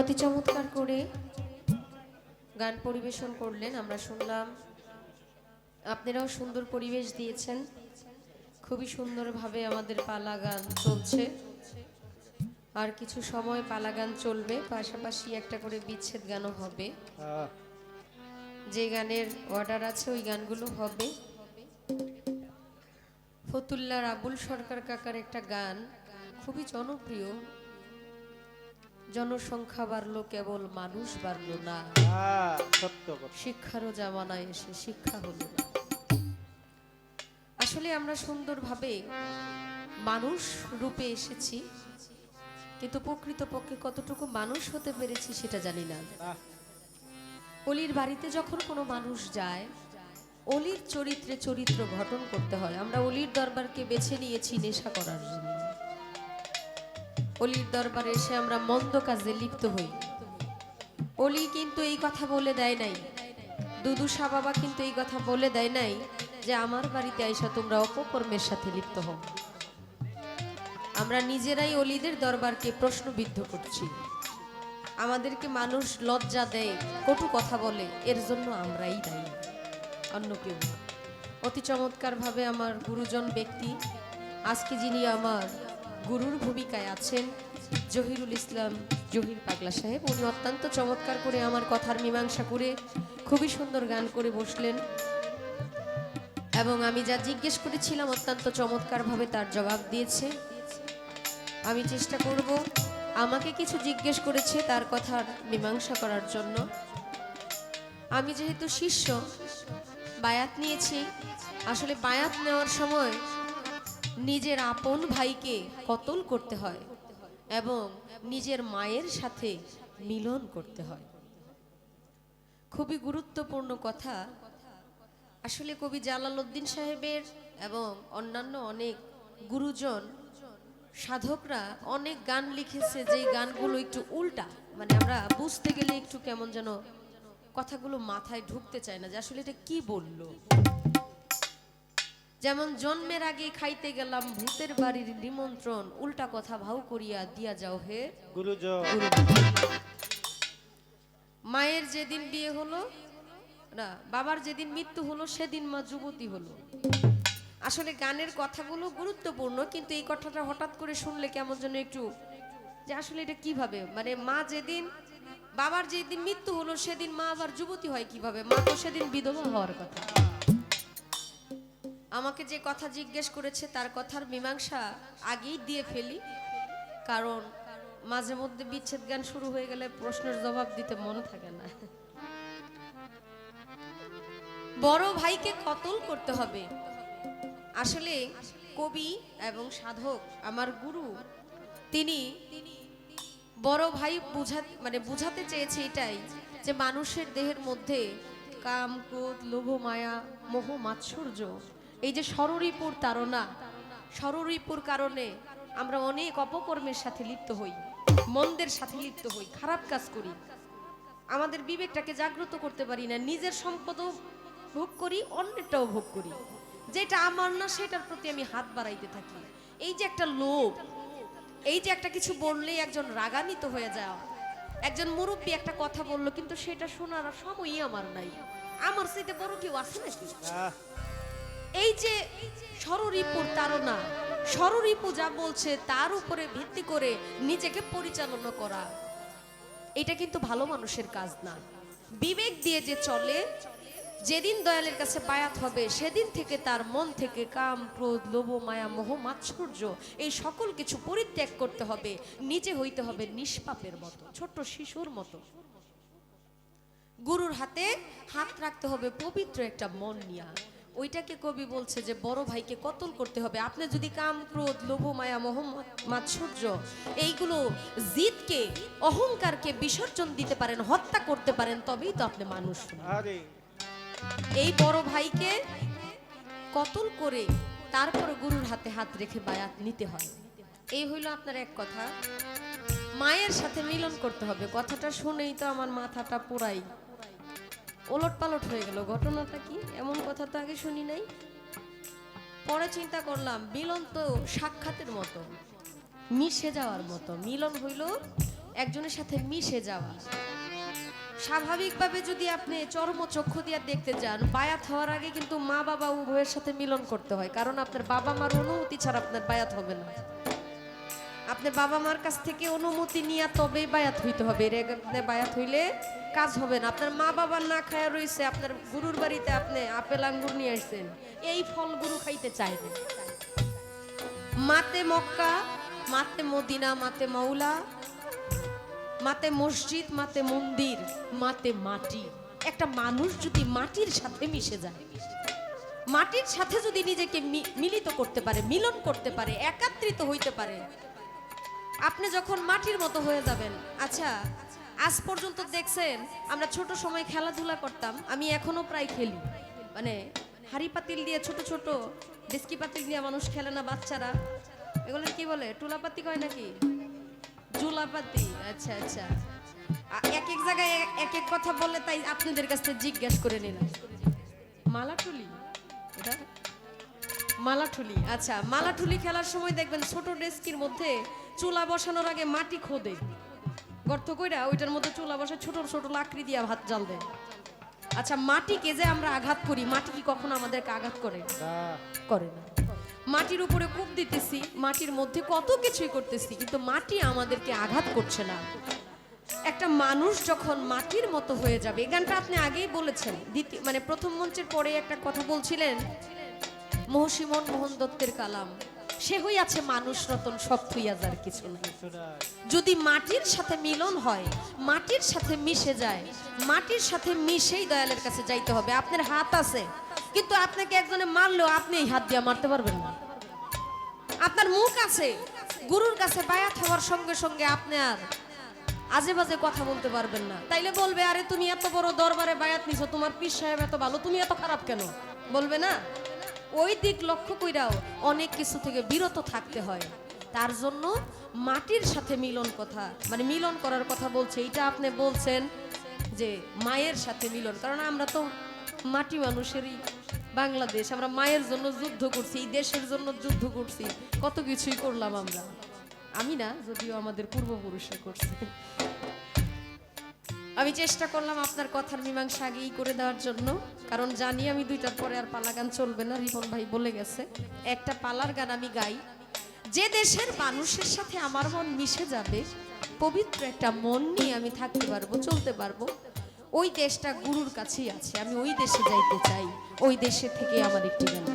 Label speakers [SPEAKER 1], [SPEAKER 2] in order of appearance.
[SPEAKER 1] অতি চমৎকার করে গান পরিবেশন করলেন, আমরা শুনলাম। আপনারাও সুন্দর পরিবেশ দিয়েছেন। খুবই সুন্দরভাবে আমাদের পালা গান চলছে। আর কিছু সময় পালা গান চলবে, পাশাপাশি একটা করে বিচ্ছেদ গানও হবে। যে গানের অর্ডার আছে, ওই গানগুলো হবে। ফতুল্লা রাবুল সরকার কাকার একটা গান, খুবই জনপ্রিয়। জনসংখ্যা বাড়লো কেবল মানুষ বাড়লো না।
[SPEAKER 2] কথা।
[SPEAKER 1] শিক্ষারও জামানায় এসে শিক্ষা হলো না। আসলে আমরা সুন্দরভাবে মানুষ রূপে এসেছি কিন্তু প্রকৃতপক্ষে কতটুকু মানুষ হতে পেরেছি সেটা জানি না। অলির বাড়িতে যখন কোনো মানুষ যায় অলির চরিত্রে চরিত্র গঠন করতে হয়। আমরা অলির দরবারকে বেছে নিয়েছি নেশা করার জন্য। অলির দরবারে এসে আমরা মন্দ কাজে লিপ্ত হই। অলি কিন্তু এই কথা বলে দেয় নাই। দুদু শাহ বাবা কিন্তু এই কথা বলে দেয় নাই যে, আমার বাড়িতে আইসা তোমরা অপকর্মের সাথে লিপ্ত হও। আমরা নিজেরাই অলিদের দরবারকে প্রশ্নবিদ্ধ করছি। আমাদেরকে মানুষ লজ্জা দেয়, কটু কথা বলে, এর জন্য আমরাই দায়ী। অন্য কেউ। অতি চমৎকারভাবে আমার গুরুজন ব্যক্তি, আজকে যিনি আমার গুরুর ভূমিকায় আছেন জহিরুল ইসলাম, জহির পাগলা সাহেব। উনি অত্যন্ত চমৎকার করে আমার কথার মীমাংসা করে খুবই সুন্দর গান করে বসলেন। এবং আমি যা জিজ্ঞেস করেছিলাম, অত্যন্ত চমৎকারভাবে তার জবাব দিয়েছে। আমি চেষ্টা করব আমাকে কিছু জিজ্ঞেস করেছে তার কথার মীমাংসা করার জন্য। আমি যেহেতু শিষ্য, বায়াত নিয়েছি। আসলে বায়াত নেওয়ার সময় নিজের আপন ভাইকে কতল করতে হয় এবং নিজের মায়ের সাথে মিলন করতে হয়। খুবই গুরুত্বপূর্ণ কথা। আসলে কবি জালালউদ্দিন সাহেবের এবং অন্যান্য অনেক গুরুজন, সাধকরা অনেক গান লিখেছে যেই গানগুলো একটু উল্টা মানে আমরা বুঝতে গেলে একটু কেমন যেন কথাগুলো মাথায় ঢুকতে চায় না যে আসলে এটা কি বলল। যেমন জন্মের আগে খাইতে গেলাম ভূতের বাড়ির নিমন্ত্রণ উল্টা কথা ভাউ করিয়া দিয়া যাও হে মায়ের যেদিন বিয়ে হলো না বাবার যেদিন মৃত্যু হলো সেদিন মা যুবতী হলো। আসলে গানের কথাগুলো গুরুত্বপূর্ণ কিন্তু এই কথাটা হঠাৎ করে শুনলে কেমন যেন একটু যে আসলে এটা কীভাবে? মানে মা যেদিন বাবার যেদিন মৃত্যু হলো সেদিন মা আবার যুবতী হয় কীভাবে? মা তো সেদিন বিধবা হওয়ার কথা। আমাকে যে কথা জিজ্ঞেস করেছে, তার কথার মীমাংসা আগেই দিয়ে ফেলি। কারণ মাঝে মধ্যে বিচ্ছেদ গান শুরু হয়ে গেলে প্রশ্নের জবাব দিতে মন থাকে না। বড় ভাইকে কতল করতে হবে? আসলে কবি এবং সাধক আমার গুরু, তিনি বড় ভাই বুঝা মানে বুঝাতে চেয়েছে এটাই যে মানুষের দেহের মধ্যে কাম, ক্রোধ লোভ মায়া মোহ, মাৎসর্য এই যে সররিপুর তাড়না সররিপুর কারণে আমরা অনেক অপকর্মের সাথে লিপ্ত হই, মন্দের সাথে লিপ্ত হই, খারাপ কাজ করি। আমাদের বিবেকটাকে জাগ্রত করতে পারি না, নিজের সম্পদও ভোগ করি, অন্যেরটাও ভোগ করি। যেটা আমার না, সেটার প্রতি আমি হাত বাড়াইতে থাকি। এই যে একটা লোভ, এই যে একটা কিছু বললেই একজন রাগান্বিত হয়ে যাওয়া একজন মুরব্বী একটা কথা বলল, কিন্তু সেটা শোনার সময়ই আমার নাই। আমার সাথে বড় কেউ আছে নাকি? এই যে সররিপুর তারা সররিপু যা বলছে তার উপরে ভিত্তি করে নিজেকে পরিচালনা করা, এটা কিন্তু ভালো মানুষের কাজ না। বিবেক দিয়ে যে চলে, যেদিন দয়ালের কাছে বায়াত হবে, সেদিন থেকে তার মন থেকে কাম, ক্রোধ, লোভ, মায়া, মোহ, মাৎসর্য, এই সকল কিছু পরিত্যাগ করতে হবে, নিজে হইতে হবে নিষ্পাপের মতো, ছোট্ট শিশুর মতো। গুরুর হাতে হাত রাখতে হবে পবিত্র একটা মন নিয়া। ওইটাকে কবি বলছে যে বড় ভাইকে কতল করতে হবে? আপনি যদি কাম ক্রোধ লোভ মায়া মোহাম্মদ মাৎসর্য এইগুলো জিদকে অহংকারকে বিসর্জন দিতে পারেন হত্যা করতে পারেন তবেই তো আপনি মানুষ এই বড় ভাইকে কতল করে তারপর গুরুর হাতে হাত রেখে বায়াত নিতে হয়। এই হইল আপনার এক কথা। মায়ের সাথে মিলন করতে হবে। কথাটা শুনেই তো আমার মাথাটা পুরাই ওলট পালট হয়ে গেল। ঘটনাটা কি? এমন কথা তো আগে শুনি নাই। পরে চিন্তা করলাম, মিলন তো সাক্ষাতের মতো, মিশে যাওয়ার মতো। মিলন হইল একজনের সাথে মিশে যাওয়া। স্বাভাবিকভাবে যদি আপনি চর্ম চক্ষু দিয়ে দেখতে যান, বায়াত হওয়ার আগে কিন্তু মা বাবা উভয়ের সাথে মিলন করতে হয়। কারণ আপনার বাবা মার অনুমতি ছাড়া আপনার বায়াত হবে না। আপনার বাবা মার কাছ থেকে অনুমতি নিয়ে তবেই বায়াত হইতে হবে। এর আগে বায়াত হইলে কাজ হবে না। আপনার মা বাবা না খায়া রয়েছে আপনার গুরুর বাড়িতে আপনি আপেল আঙ্গুর নিয়ে আসছেন। এই ফল গুরু খাইতে না মাতে মক্কা, মাতে মদিনা, মাতে মাওলা, মাতে মসজিদ, মাতে মন্দির, মাতে মাটি। একটা মানুষ যদি মাটির সাথে মিশে যায়, মাটির সাথে যদি নিজেকে মিলিত করতে পারে, মিলন করতে পারে, একাত্রিত হইতে পারে আপনি যখন মাটির মতো হয়ে যাবেন আচ্ছা আজ পর্যন্ত দেখছেন, আমরা ছোট সময় খেলাধুলা করতাম, আমি এখনও প্রায় খেলি। মানে হাড়ি পাতিল দিয়ে ছোট ছোট ডেস্কি পাতিল দিয়ে মানুষ খেলে না বাচ্চারা। এগুলো কি বলে, টুলাপাতি কয় নাকি? জুলাপাতি আচ্ছা আচ্ছা। এক এক জায়গায় এক- এক কথা বলে তাই আপনাদের কাছ থেকে জিজ্ঞেস করে নিলাম। মালাটুলি মালাঠুলি আচ্ছা মালাঠুলি খেলার সময় দেখবেন ছোট ডেস্কির মধ্যে চুলা বসানোর আগে মাটি খোদে। গর্ত কইরা ওইটার মধ্যে চুলা বসে ছোট ছোট লাকড়ি দিয়ে ভাত জাল দেয় আচ্ছা মাটিকে যে আমরা আঘাত করি, মাটি কি কখনো আমাদেরকে আঘাত করে? করে না। মাটির উপরে কূপ দিতেছি, মাটির মধ্যে কত কিছুই করতেছি, কিন্তু মাটি আমাদেরকে আঘাত করছে না। একটা মানুষ যখন মাটির মতো হয়ে যাবে গানটা আপনি আগেই বলেছেন, দ্বিতীয় মানে প্রথম মঞ্চের পরে একটা কথা বলছিলেন, মহসিমন মোহন দত্তের কালাম। সে হইয়াছে মানুষ রতন সব থুইয়া যার কিছু নাই। যদি মাটির সাথে মিলন হয় মাটির সাথে মিশে যায় মাটির সাথে মিশেই দয়ালের কাছে যাইতে হবে। আপনার হাত আছে কিন্তু আপনাকে একজনে মারলেও আপনি এই হাত দিয়ে মারতে পারবেন না। আপনার মুখ আছে গুরুর কাছে বায়াত হওয়ার সঙ্গে সঙ্গে আপনি আর আজে বাজে কথা বলতে পারবেন না। তাইলে বলবে আরে তুমি এত বড় দরবারে বায়াত নিছো তোমার পীর সাহেব এত ভালো তুমি এত খারাপ কেন? বলবে না ওই দিক লক্ষ্য কইরাও অনেক কিছু থেকে বিরত থাকতে হয়। তার জন্য মাটির সাথে মিলন কথা মানে মিলন করার কথা বলছে। এটা আপনি বলছেন যে মায়ের সাথে মিলন, কারণ আমরা তো মাটি মানুষেরই বাংলাদেশ, আমরা মায়ের জন্য যুদ্ধ করছি, এই দেশের জন্য যুদ্ধ করছি, কত কিছুই করলাম আমরা। আমি না, যদিও আমাদের পূর্বপুরুষরা করছে। আমি চেষ্টা করলাম আপনার কথার মীমাংসা আগেই করে দেওয়ার জন্য। কারণ জানি আমি দুইটার পরে আর পালা গান চলবে না, রিপন ভাই বলে গেছে। একটা পালার গান আমি গাই। যে দেশের মানুষের সাথে আমার মন মিশে যাবে, পবিত্র একটা মন নিয়ে আমি থাকতে পারব, চলতে পারব। ওই দেশটা গুরুর কাছেই আছে, আমি ওই দেশে যাইতে চাই। ওই দেশে থেকে আমার একটি গান।